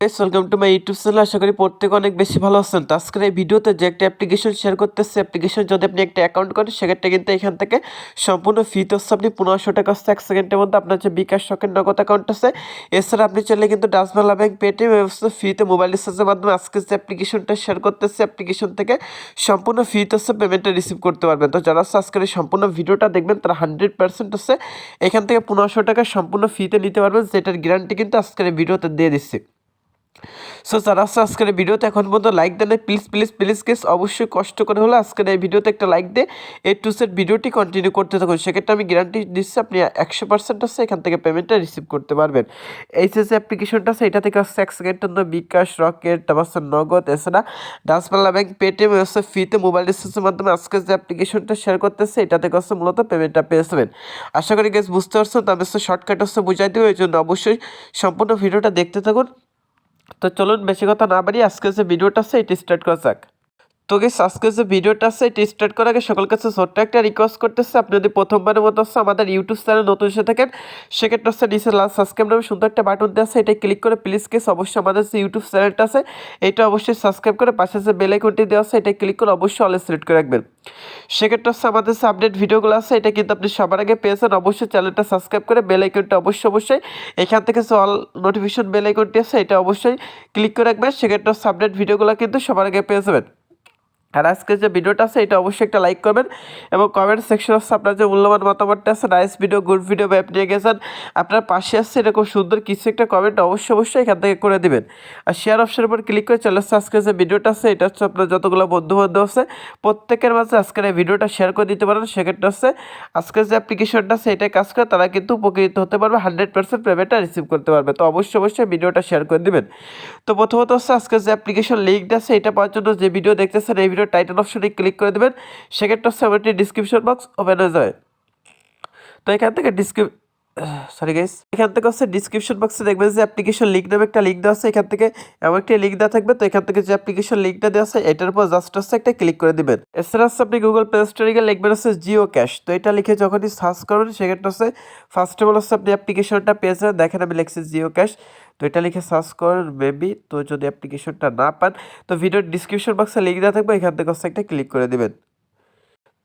Welcome to my YouTube channel আশা করি প্রত্যেকে অনেক বেশি ভালো আছেন। তো আজকের এই ভিডিওতে যে একটা অ্যাপ্লিকেশন শেয়ার করতেছে অ্যাপ্লিকেশন যদি আপনি একটা অ্যাকাউন্ট করেন, সেক্ষেত্রে কিন্তু এখান থেকে সম্পূর্ণ ফিতে হচ্ছে আপনি পনেরোশো টাকা হচ্ছে এক সেকেন্ডের মধ্যে আপনার যে বিকাশ শখের নগদ অ্যাকাউন্ট আছে, এছাড়া আপনি চাইলে কিন্তু ডাচবাংলা ব্যাংক পেটিএম ব্যবস্থা ফিতে মোবাইল রিচার্জের মাধ্যমে আজকে যে অ্যাপ্লিকেশনটা শেয়ার করতেছে অ্যাপ্লিকেশন থেকে সম্পূর্ণ ফিতে হচ্ছে পেমেন্টটা রিসিভ করতে পারবেন। তো যারা হচ্ছে আজকের এই সম্পূর্ণ ভিডিওটা দেখবেন, তারা হান্ড্রেড পার্সেন্ট হচ্ছে এখান থেকে পনেরোশো টাকা সম্পূর্ণ ফিতে নিতে পারবেন, যেটার গ্যারান্টি কিন্তু আজকের এই ভিডিওতে দিয়ে দিচ্ছি। সো যারা আছে আজকের ভিডিওতে এখন পর্যন্ত লাইক দেন প্লিজ প্লিজ প্লিজ কেস অবশ্যই কষ্ট করে হলে আজকের এই ভিডিওতে একটা লাইক দিয়ে এ টু সেট ভিডিওটি কন্টিনিউ করতে থাকুন। সেক্ষেত্রে আমি গ্যারান্টি দিচ্ছি আপনি একশো পার্সেন্ট আছে, এখান থেকে পেমেন্টটা রিসিভ করতে পারবেন। এই যে অ্যাপ্লিকেশনটা আছে, এটা থেকে হচ্ছে এক সেকেন্ডের মধ্যে বিকাশ রকেট তারপর হচ্ছে নগদ, এছাড়া ডাসপাল্লা ব্যাংক পেটিএম হচ্ছে ফ্রিতে মোবাইল রিচার্জের মাধ্যমে আজকে যে অ্যাপ্লিকেশনটা শেয়ার করতেছে, এটা থেকে হচ্ছে মূলত পেমেন্টটা পেয়ে যাবেন। আশা করি গেস বুঝতে পারছেন তো আমি হচ্ছে শর্টকাট হচ্ছে বুঝাই দেবো, এই জন্য অবশ্যই সম্পূর্ণ ভিডিওটা দেখতে থাকুন। তো চলুন বেশি কথা না বাড়ি আজকে যে ভিডিওটা আছে এটি স্টার্ট করা যাক। তো গেস আজকে যে ভিডিওটা আছে, এটি স্টার্ট করার আগে সকল কাছে ছোট্ট একটা রিকোয়েস্ট করতেছে। আপনি যদি প্রথমবারের মতো হচ্ছে আমাদের ইউটিউব চ্যানেল নতুন এসে থাকেন, সেক্ষেত্রে হচ্ছে নিচে লাল সাবস্ক্রাইব নামে সুন্দর একটা বাটন দেওয়া আছে এটা ক্লিক করে প্লিজ কেস অবশ্যই আমাদের যে ইউটিউব চ্যানেলটা আছে, এটা অবশ্যই সাবস্ক্রাইব করে পাশে যে বেল আইকনটি দেওয়া আছে এটা ক্লিক করে অবশ্যই অলে সিলেক্ট করে রাখবেন। সেক্ষেত্রে হচ্ছে আমাদের যে আপডেট ভিডিওগুলো আছে, এটা কিন্তু আপনি সবার আগে পেয়েছেন অবশ্যই চ্যানেলটা সাবস্ক্রাইব করে বেল আইকনটা অবশ্যই অবশ্যই এখান থেকে যে অল নোটিফিকেশন বেল আইকনটি আছে, এটা অবশ্যই ক্লিক করে রাখবেন। সেক্ষেত্রে হচ্ছে আপডেট ভিডিওগুলো কিন্তু সবার আগে পেয়ে যাবেন। আর আজকে যে ভিডিওটা আছে, এটা অবশ্যই একটা লাইক করবেন এবং কমেন্ট সেকশন হচ্ছে আপনার যে মূল্যবান মতামতটা আছে নাইস ভিডিও গুড ভিডিও বা নিয়ে গেছেন আপনার পাশে আসছে এরকম সুন্দর কিছু একটা কমেন্ট অবশ্যই অবশ্যই এখান থেকে করে দিবেন। আর শেয়ার অপশনের উপর ক্লিক করে চলে আসছে আজকে যে ভিডিওটা আছে, এটা হচ্ছে আপনার যতগুলো বন্ধু বান্ধব আছে, প্রত্যেকের মাঝে আজকের এই ভিডিওটা শেয়ার করে দিতে পারেন। সেক্ষেত্রে হচ্ছে আজকের যে অ্যাপ্লিকেশনটা আছে, এটাই কাজ করে তারা কিন্তু উপকৃত হতে পারবে হান্ড্রেড পার্সেন্ট পেমেন্টটা রিসিভ করতে পারবে। তো অবশ্যই অবশ্যই ভিডিওটা শেয়ার করে দিবেন। তো প্রথমত হচ্ছে আজকে যে অ্যাপ্লিকেশন লিঙ্কটা আছে, এটা পাওয়ার জন্য যে ভিডিও দেখতেছেন, এই ভিডিও টাইটেল অপশনে ক্লিক করে দেবেন। সেক্ষেত্রে হচ্ছে আমার একটি ডিসক্রিপশন বক্স ওপেন হয়ে যাবে। তো এখান থেকে ডিসক্রিপ সরি গাইস এখান থেকে হচ্ছে ডিসক্রিপশন বক্সে দেখবেন যে অ্যাপ্লিকেশন লিঙ্ক নামে একটা লিঙ্ক দেওয়া আছে। এখান থেকে এমন একটি লিঙ্ক দেওয়া থাকবে। তো এখান থেকে যে অ্যাপ্লিকেশন লিঙ্কটা দেওয়া আছে, এটার উপর জাস্ট হচ্ছে একটা ক্লিক করে দিবেন। এছাড়া হচ্ছে আপনি গুগল প্লে স্টোরে গিয়ে লিখবেন হচ্ছে জিও ক্যাশ তো এটা লিখে যখনই সার্চ করবেন, সেক্ষেত্রে হচ্ছে ফার্স্ট অফ অল হচ্ছে আপনি অ্যাপ্লিকেশনটা পেয়ে যাবেন। দেখেন আমি লিখছি জিও ক্যাশ তো এটা লিখে সার্চ করেন মেবি তো যদি অ্যাপ্লিকেশনটা না পান, তো ভিডিওর ডিসক্রিপশন বক্সে লিঙ্ক দেওয়া থাকবে, এখান থেকে একটা ক্লিক করে দেবেন।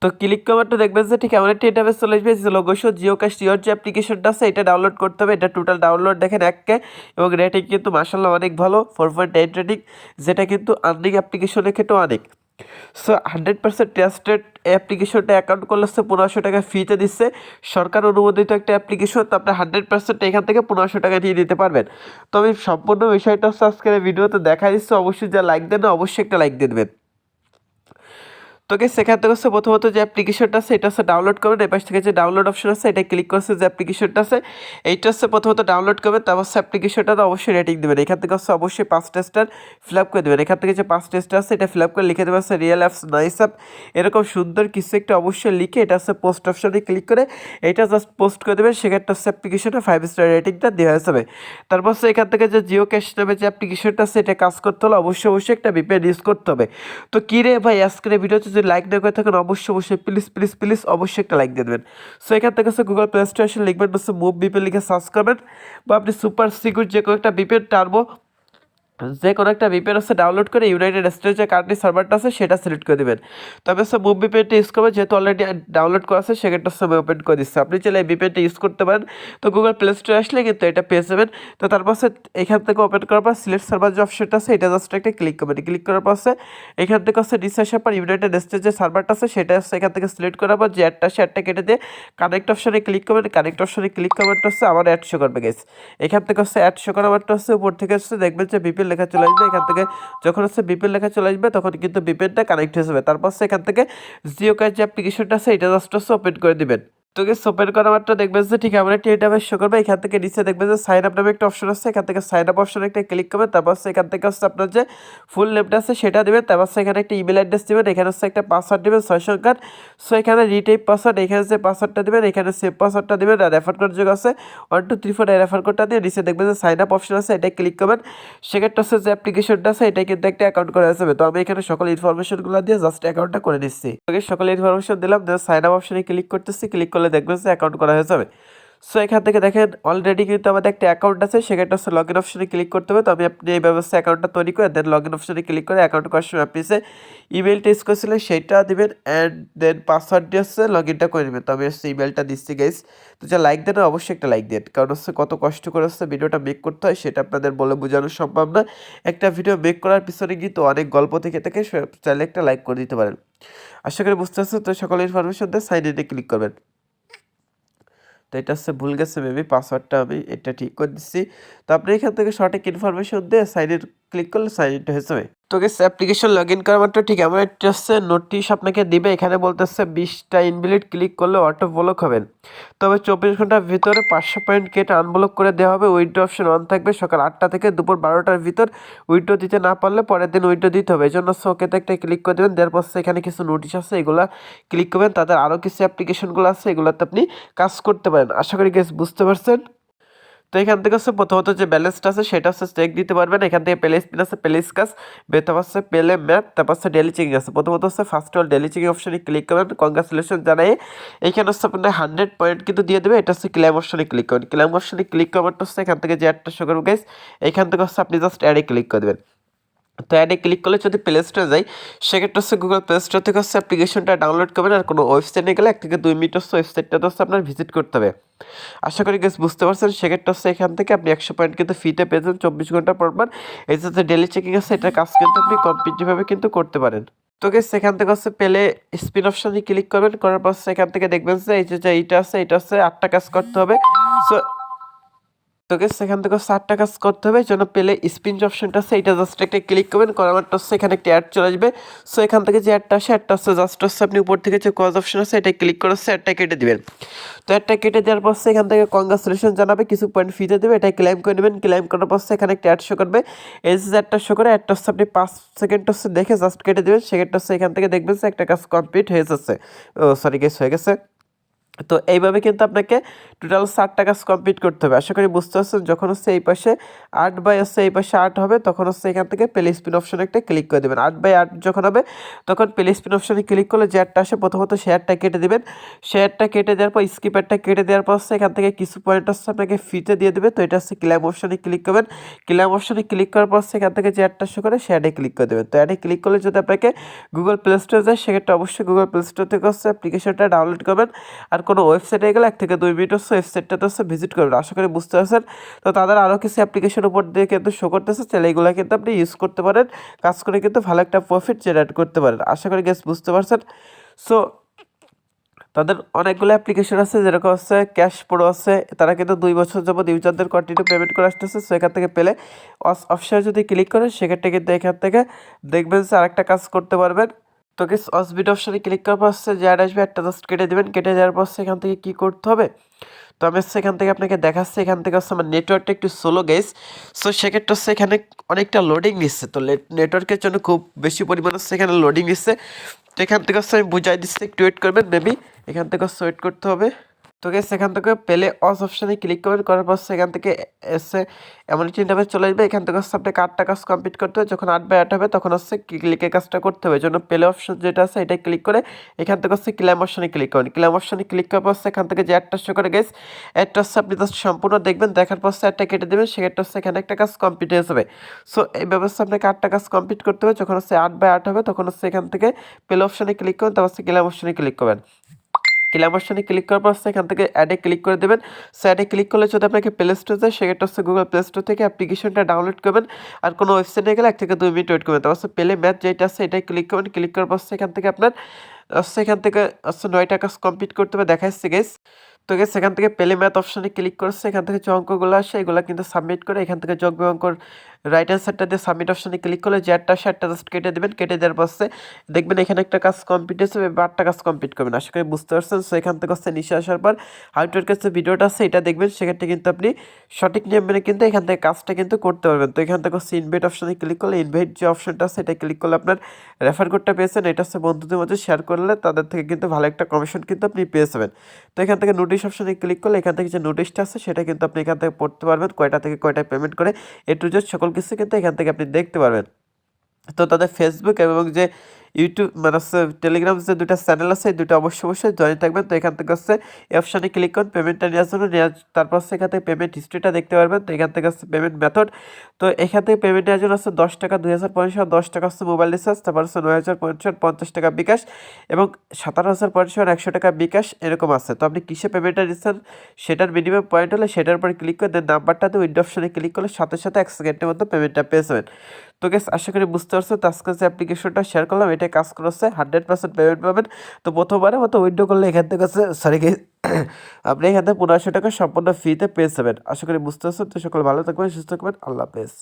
তো ক্লিক তো দেখবেন যে ঠিক এমন একটি ইন্টারফেস চলে আসবে, যে লোগোশো জিও ক্যাশ জিওর যে অ্যাপ্লিকেশনটা আছে, এটা ডাউনলোড করতে হবে। এটা টোটাল ডাউনলোড দেখেন এককে এবং রেটিং কিন্তু মাসাল্লাহ অনেক ভালো ফোর পয়েন্ট এইট রেটিং যেটা কিন্তু আর্নিং অ্যাপ্লিকেশনের ক্ষেত্রে অনেক। সো হান্ড্রেড পার্সেন্ট ট্রাস্টেড অ্যাপ্লিকেশনটা অ্যাকাউন্ট করলে হচ্ছে পনেরোশো টাকা ফিতে দিচ্ছে। সরকার অনুমোদিত একটা অ্যাপ্লিকেশন তো আপনি হান্ড্রেড পার্সেন্ট এখান থেকে পনেরোশো টাকা দিয়ে দিতে পারবেন। তো আমি সম্পূর্ণ বিষয়টা হচ্ছে আজকের ভিডিওতে দেখা দিচ্ছে। অবশ্যই যা লাইক দেন, অবশ্যই একটা লাইক দিয়ে দেবেন। তোকে সেখান থেকে হচ্ছে প্রথমত যে অ্যাপ্লিকেশনটা আছে, এটা হচ্ছে ডাউনলোড করবেন এবার থেকে যে ডাউনলোড অপশন আছে এটা ক্লিক করছে যে অ্যাপ্লিকেশনটা আছে, এইটা হচ্ছে প্রথমত ডাউনলোড করবেন তারপর হচ্ছে অ্যাপ্লিকেশনটা অবশ্যই রেটিং দেবেন। এখান থেকে হচ্ছে অবশ্যই পাঁচ টেস্টার ফিল আপ করে দেবেন। এখান থেকে যে পাঁচ টেস্টার আছে, এটা ফিল আপ করে লিখে দেবেন হচ্ছে রিয়েল অ্যাপস নাইস অ্যাপ এরকম সুন্দর কিছু একটা অবশ্যই লিখে এটা হচ্ছে পোস্ট অপশনে ক্লিক করে এটা জাস্ট পোস্ট করে দেবেন, সেক্ষেত্রে হচ্ছে অ্যাপ্লিকেশনে ফাইভ স্টার রেটিংটা দেওয়া যাবে। তারপর হচ্ছে এখান থেকে যে জিও ক্যাশ নামে যে অ্যাপ্লিকেশনটা আছে, এটা কাজ করতে হলে অবশ্যই অবশ্যই একটা বিপিএন ইউজ করতে হবে। তো কী রে ভাই, আজকের ভিডিওতে যদি লাইক না করে থাকেন, অবশ্যই অবশ্যই প্লিজ প্লিজ প্লিজ অবশ্যই একটা লাইক দিয়ে দেবেন। সো এখান থেকে হচ্ছে গুগল প্লে স্টোর লিখবেন হচ্ছে মুভ বিপে লিখে সার্চ করবেন। বা আপনি সুপার সিকিউর যে কোনো একটা বিপের টার্বো যে কোনো একটা ভিপিএন হচ্ছে ডাউনলোড করে ইউনাইটেড স্টেটস যে কান্ট্রি সার্ভারটা আছে, সেটা সিলেক্ট করে দেবেন। তবে হচ্ছে মুভ ভিপিএনটা ইউজ করবে, যেহেতু অলরেডি ডাউনলোড করা আছে, সেক্ষেত্রে হচ্ছে ওপেন করে দিচ্ছে। আপনি চাইলে এই ভিপিএনটা ইউজ করতে পারেন। তো গুগল প্লে স্টোরে আসলে কিন্তু এটা পেয়ে যাবেন। তো তারপর হচ্ছে এখান থেকে ওপেন করার পর সিলেক্ট সার্ভার যে অপশনটা আছে, এটা জাস্ট একটা ক্লিক করবেন। ক্লিক করার পর হচ্ছে এখান থেকে হচ্ছে নিচে আসার পর ইউনাইটেড স্টেটস যে সার্ভারটা আছে, সেটা হচ্ছে এখান থেকে সিলেক্ট করার পর যে অ্যাডটা সে অ্যাডটা কেটে দিয়ে কানেক্ট অপশনে ক্লিক করবেন। কানেক্ট অপশনে ক্লিক করবারটা হচ্ছে আমার অ্যাড শো করবে গেছে এখান থেকে হচ্ছে অ্যাড শো করাবারটা হচ্ছে উপর থেকে হচ্ছে দেখবেন যে বিপিএল লেখা চলে আসবে, এখান থেকে যখন হচ্ছে বিপিএল লেখা চলে আসবে, তখন কিন্তু বিপিএলটা কানেক্ট হয়ে যাবে। তারপর হচ্ছে এখান থেকে জিও কার্ড যে অ্যাপ্লিকেশনটা আছে, এটা জাস্ট হচ্ছে ওপেন করে দিবেন। তোকে ওপেন করা মাত্র দেখবেন যে ঠিক আমরা একটা ইন্টারভেস শো করবে, এখান থেকে নিচে দেখবেন যে সাইন আপ নামে একটা অপশন আছে, এখান থেকে সাইন আপ অপশনে একটা ক্লিক করবেন তারপর হচ্ছে এখান থেকে হচ্ছে আপনার যে ফুল নেমটা আছে সেটা দেবেন, তারপর হচ্ছে এখানে একটা ইমেল অ্যাড্রেস দেবেন, এখানে হচ্ছে একটা পাসওয়ার্ড দেবেন, ছয় সংখ্যার সো এখানে রিটাইপ পাসওয়ার্ড এখানে যে পাসওয়ার্ডটা দেবেন, এখানে সেভ পাসওয়ার্ডটা দেবেন, আর রেফার কোড যোগ আছে। One two three four refer কোডটা দিয়ে নিচে দেখবেন যে সাইন আপ অপশন আছে এটা ক্লিক করবেন। সেক্ষেত্রে হচ্ছে যে অ্যাপ্লিকেশনটা আছে, এটা কিন্তু একটা অ্যাকাউন্ট করা যাবে। তো আমি এখানে সকল ইনফরমেশনগুলো দিয়ে জাস্ট অ্যাকাউন্টটা করে নিচ্ছি। সকল ইনফরমেশন দিলাম সাইন আপ অপশনে ক্লিক করতেছি ক্লিক করলে দেখবেন যে অ্যাকাউন্ট করা হয়ে যাবে। সো এখান থেকে দেখেন অলরেডি কিন্তু আমাদের একটা অ্যাকাউন্ট আছে, সেখানটা হচ্ছে লগ ইন অপশনে ক্লিক করতে হবে। তো আমি আপনি এই ব্যবস্থা অ্যাকাউন্টটা তৈরি করে দেন লগ ইন অপশনে ক্লিক করে অ্যাকাউন্ট করার সময় আপনি যে ইমেলটা ইউজ করছিলেন সেইটা দিবেন অ্যান্ড দেন পাসওয়ার্ড দিয়ে হচ্ছে লগ ইনটা করে নেবেন। তো আমি হচ্ছে ইমেলটা দিচ্ছি গাইস তো যা লাইক দেন অবশ্যই একটা লাইক দেন। কারণ হচ্ছে কত কষ্ট করে হচ্ছে ভিডিওটা মেক করতে হয়, সেটা আপনাদের বলে বোঝানো সম্ভব না। একটা ভিডিও মেক করার পিছনে কিন্তু অনেক গল্প থেকে থাকে চাইলে একটা লাইক করে দিতে পারেন। আশা করি বুঝতে পারছেন। তো সকল ইনফরমেশন দিয়ে সাইন ইনে ক্লিক করবেন। তো এটা হচ্ছে ভুল গেছে মেবি পাসওয়ার্ডটা আমি এটা ঠিক করে দিচ্ছি। তো আপনি এখান থেকে সঠিক ইনফরমেশন দিয়ে ইন ক্লিক করলে সাইন ইনটা হয়ে যাবে। তো গেস অ্যাপ্লিকেশন লগ ইন করার মাত্র ঠিক এমন একটা হচ্ছে নোটিশ আপনাকে দিবে, এখানে বলতেছে বিশটা ইনভিলিট ক্লিক করলে অটো ব্লক হবেন তবে চব্বিশ ঘণ্টার ভিতরে পাঁচশো পয়েন্ট কেটে আনব্লক করে দেওয়া হবে উইন্ডো অপশন অন থাকবে, সকাল আটটা থেকে দুপুর বারোটার ভিতর উইন্ডো দিতে না পারলে পরের দিন উইন্ডো দিতে হবে। এই জন্য সোকেতে একটা ক্লিক করে দেবেন, দেওয়ার পর এখানে কিছু নোটিশ আছে, এগুলা ক্লিক করবেন, তাদের আরও কিছু অ্যাপ্লিকেশনগুলো আছে, এগুলোতে আপনি কাজ করতে পারেন। আশা করি গেস বুঝতে পারছেন? তো এখান থেকে হচ্ছে প্রথমত যে ব্যালেন্সটা আছে, সেটা হচ্ছে চেক দিতে পারবেন। এখান থেকে প্লে স্পিন আছে প্লে স্কাস বেতন হচ্ছে পেলে ম্যাথ তারপর হচ্ছে ডেলি চেকিং আছে। প্রথমত হচ্ছে ফার্স্ট অল ডেলি চেকিং অপশনে ক্লিক করবেন। কংগ্রাচুলেশন জানাই। এখানে হচ্ছে আপনার হান্ড্রেড পয়েন্ট কিন্তু দিয়ে দেবে, এটা হচ্ছে ক্লেম অপশনে ক্লিক করবেন। ক্লেম অপশনে ক্লিক করবেন হচ্ছে এখান থেকে যে একটা শো গেস গাইস এখান থেকে হচ্ছে আপনি জাস্ট অ্যাডে ক্লিক করে দেবেন। তো অ্যাডে ক্লিক করলে যদি প্লে স্টোরে যাই, সেক্ষেত্রে হচ্ছে গুগল প্লে স্টোর থেকে হচ্ছে অ্যাপ্লিকেশনটা ডাউনলোড করবেন আর কোনো ওয়েবসাইটে গেলে এক থেকে দুই মিনিট হচ্ছে ওয়েবসাইটটা হচ্ছে আপনার ভিজিট করতে হবে। আশা করি গেস বুঝতে পারছেন, সেক্ষেত্রে হচ্ছে এখান থেকে আপনি একশো পয়েন্ট কিন্তু ফিতে পেয়েছেন চব্বিশ ঘণ্টা পর পর। এই যে ডেলি চেকিং আছে, এটার কাজ কিন্তু আপনি কমপ্লিটভাবে কিন্তু করতে পারেন। তো গেস সেখান থেকে হচ্ছে পেলে স্পিন অপশানে ক্লিক করবেন, করার পর সেখান থেকে দেখবেন যে এই যে এইটা আছে এটা হচ্ছে আটটা কাজ করতে হবে। সো তোকে সেখান থেকে চারটা কাজ করতে হবে জন্য পেলে স্পিন যে অপশনটা আছে এটা জাস্ট একটা ক্লিক করবেন, করার মাত্র এখানে একটা অ্যাড চলে আসবে। সো এখান থেকে যে অ্যাডটা আসে অ্যাডটা হচ্ছে জাস্ট হচ্ছে আপনি উপর থেকে যে কজ অপশন আছে এটা ক্লিক করে হচ্ছে অ্যাডটা কেটে দেবেন। তো অ্যাডটা কেটে দেওয়ার পর সেখান থেকে কংগ্রাচুলেশন জানাবে, কিছু পয়েন্ট ফিতে দেবে এটা ক্লেম করে নেবেন। ক্লেম করার পর এখানে একটা অ্যাড শো করবে। এই যে অ্যাডটা শো করে অ্যাডটা হচ্ছে আপনি পাঁচ সেকেন্ড হচ্ছে দেখে জাস্ট কেটে দেবেন। সেকেন্ডটা হচ্ছে এখান থেকে দেখবেন যে একটা কাজ কমপ্লিট হয়ে যাচ্ছে। ও সরি গেস হয়ে গেছে। তো এইভাবে কিন্তু আপনাকে টোটাল ষাটটা কাজ কমপ্লিট করতে হবে। আশা করি বুঝতে পারছেন, যখন হচ্ছে এই পাশে আট বাই হচ্ছে এই পাশে আট হবে, তখন হচ্ছে এখান থেকে প্লে স্পিন অপশনে একটা ক্লিক করে দেবেন। আট বাই আট যখন হবে, তখন প্লে স্পিন অপশনে ক্লিক করলে যে আটটা আসে, প্রথমত শেয়ারটা কেটে দেবেন। শেয়ারটা কেটে দেওয়ার পর স্কিপারটা কেটে দেওয়ার পর হচ্ছে এখান থেকে কিছু পয়েন্ট হচ্ছে আপনাকে ফিতে দিয়ে দেবে, তো এটা হচ্ছে ক্ল্যাম অপশনে ক্লিক করবেন। ক্ল্যাম অপশনে ক্লিক করার পর হচ্ছে এখান থেকে যে অ্যাডটা শো করে অ্যাডে ক্লিক করে দেবেন। তো অ্যাডে ক্লিক করলে যদি আপনাকে গুগল প্লে স্টোরে যায়, সেক্ষেত্রে অবশ্যই গুগল প্লে স্টোর থেকে হচ্ছে অ্যাপ্লিকেশনটা ডাউনলোড করবেন। আর কোনো ওয়েবসাইটে গেলে এক থেকে দুই মিনিট হচ্ছে ওয়েবসাইটটাতে হচ্ছে ভিজিট করবেন। আশা করি বুঝতে পারছেন। তো তাদের আরও কিছু অ্যাপ্লিকেশন উপর দিয়ে কিন্তু শো করতেছে। তাহলে এগুলো কিন্তু আপনি ইউজ করতে পারেন। কাজ করে কিন্তু ভালো একটা প্রফিট জেনারেট করতে পারেন। আশা করি গেস বুঝতে পারছেন। সো তাদের অনেকগুলো অ্যাপ্লিকেশন আছে। যেরকম হচ্ছে ক্যাশ প্রো আছে। তারা কিন্তু দুই বছর যাবত ইউজারদের কন্টিনিউ পেমেন্ট করে আসতেছে। সো এখান থেকে পেলে অপশনে যদি ক্লিক করেন, সেক্ষেত্রে কিন্তু এখান থেকে দেখবেন যে আরেকটা কাজ করতে পারবেন। তো গেস অপশানে ক্লিক করার পর সে যে আসবে, একটা জাস্ট কেটে দেবেন। কেটে যাওয়ার পর সেখান থেকে কী করতে হবে? তো আমি সেখান থেকে আপনাকে দেখাচ্ছি। এখান থেকে হচ্ছে আমার নেটওয়ার্কটা একটু স্লো গেস সো সেক্ষেত্রে হচ্ছে এখানে অনেকটা লোডিং নিচ্ছে। তো নেটওয়ার্কের জন্য খুব বেশি পরিমাণ সেখানে লোডিং নিচ্ছে। তো এখান থেকে হচ্ছে আমি বুঝাই দিচ্ছি। একটু ওয়েট করবেন মেবি এখান থেকে হচ্ছে ওয়েট করতে হবে। তো গেস সেখান থেকে পেলে অস অপশানে ক্লিক করবেন করার পর সেখান থেকে এসে এমন একটি ইন্টারভেস চলে আসবে। এখান থেকে হচ্ছে আপনাকে আটটা কাজ কমপ্লিট করতে হবে। যখন আট বাই আট হবে, তখন হচ্ছে ক্লিকের কাজটা করতে হবে। জন্য পেলে অপশন যেটা আছে, এটা ক্লিক করে এখান থেকে হচ্ছে ক্লেম অপশনে ক্লিক করেন। ক্লেম অপশনে ক্লিক করার পর এখান থেকে যে অ্যাডটা শো করে গেস অ্যাডটা হচ্ছে আপনি জাস্ট সম্পূর্ণ দেখবেন। দেখার পর অ্যাডটা কেটে দেবেন। সেক্ষেত্রে হচ্ছে এখানে একটা কাজ কমপ্লিট হয়ে যাবে। সো এই ব্যবস্থা আপনাকে আটটা কাজ কমপ্লিট করতে হবে। যখন হচ্ছে আট বাই আট হবে, তখন হচ্ছে এখান থেকে পেলে অপশনে ক্লিক করবেন তারপর হচ্ছে ক্লেম অপশনে ক্লিক করবেন। ক্লেম অপশনে ক্লিক করার পর এখান থেকে অ্যাডে ক্লিক করে দেবেন। সো অ্যাডে ক্লিক করলে যদি আপনাকে প্লে স্টোর যায়, সেক্ষেত্রে হচ্ছে গুগল প্লে স্টোর থেকে অ্যাপ্লিকেশনটা ডাউনলোড করবেন। আর কোনো ওয়েবসাইটে গেলে এক থেকে দুই মিনিট ওয়েট করবেন। তারপর পেলে ম্যাথ যেটা আছে এটাই ক্লিক করবেন। ক্লিক করার পর এখান থেকে আপনার, সেখান থেকে হচ্ছে নয়টা টাকা কমপ্লিট করতে হবে। দেখাচ্ছে গেস তো গেছে এখান থেকে পেলে ম্যাথ অপশনে ক্লিক করছে, এখান থেকে যে অঙ্কগুলো আসে, এগুলো কিন্তু সাবমিট করে এখান থেকে যোগ অঙ্কর রাইট হ্যান্ড দিয়ে সাবমিট অপশনে ক্লিক করলে যে একটা শার্টটা জাস্ট কেটে দেবেন, কেটে দেওয়ার পরে দেখবেন এখানে একটা কাজ কমপ্লিট হচ্ছে বা আটটা কাজ কমপ্লিট করবেন। আশা করি বুঝতে পারছেন। সো এখান থেকে হচ্ছে নিচে আসার পর হাউটের কাছে ভিডিওটা আছে, এটা দেখবেন, সেক্ষেত্রে কিন্তু আপনি সঠিক নিয়ম মেনে কিন্তু এখান থেকে কাজটা কিন্তু করতে পারবেন। তো এখান থেকে হচ্ছে ইনভাইট অপশনে ক্লিক করলে ইনভাইট যে অপশনটা আছে, এটা ক্লিক করলে আপনার রেফার কোডটা পেয়েছেন, এটা হচ্ছে বন্ধুদের মধ্যে শেয়ার করলে তাদের থেকে কিন্তু ভালো একটা কমিশন কিন্তু আপনি পেয়ে যাবেন। তো এখান থেকে নোটিশ অপশনে ক্লিক করলে এখান থেকে যে নোটিশটা আছে, সেটা কিন্তু আপনি এখান থেকে পড়তে পারবেন, কয়টা থেকে কয়টা পেমেন্ট করে এ টু জেড সকল কিছু কিন্তু এখান থেকে আপনি দেখতে পারবেন। তো তাদের ফেসবুক এবং যে ইউটিউব মানে হচ্ছে টেলিগ্রাম যে দুটো চ্যানেল আছে দুটো অবশ্যই অবশ্যই জয়েন থাকবেন। তো এখান থেকে হচ্ছে অপশানে ক্লিক করুন পেমেন্টটা নেওয়ার জন্য নেওয়ার তারপর হচ্ছে এখান থেকে পেমেন্ট হিস্ট্রিটা দেখতে পারবেন। তো এখান থেকে হচ্ছে পেমেন্ট মেথড তো এখান থেকে পেমেন্ট নেওয়ার জন্য হচ্ছে দশ টাকা, দুই হাজার পঞ্চাশ দশ টাকা হচ্ছে মোবাইল রিচার্জ তারপর হচ্ছে নয় হাজার পঞ্চাশ পঞ্চাশ টাকা বিকাশ এবং সাতান্ন হাজার পঞ্চাশ একশো টাকা বিকাশ এরকম আছে। তো আপনি কিসে পেমেন্টটা নিচ্ছেন, সেটার মিনিমাম পয়েন্ট হলে সেটার উপরে ক্লিক করে দেন নাম্বারটাতে উইন্ডো অপশানে ক্লিক করলে সাথে সাথে এক সেকেন্ডের মধ্যে পেমেন্টটা পেয়ে যাবেন। তো গেস আশা করি বুঝতে পারছ, তো আজকে যে অ্যাপ্লিকেশনটা শেয়ার করলাম এটা কাজ করছে হান্ড্রেড পার্সেন্ট পেমেন্ট পাবেন। তো প্রথমবারে মতো উইন্ডো করলে এখান থেকে সরি আপনি এখান থেকে পনেরোশো টাকা সম্পূর্ণ ফ্রিতে পেয়ে যাবেন। আশা করি বুঝতে পারছ, তো সকল ভালো থাকবেন, সুস্থ থাকবেন, আল্লাহ হাফেজ।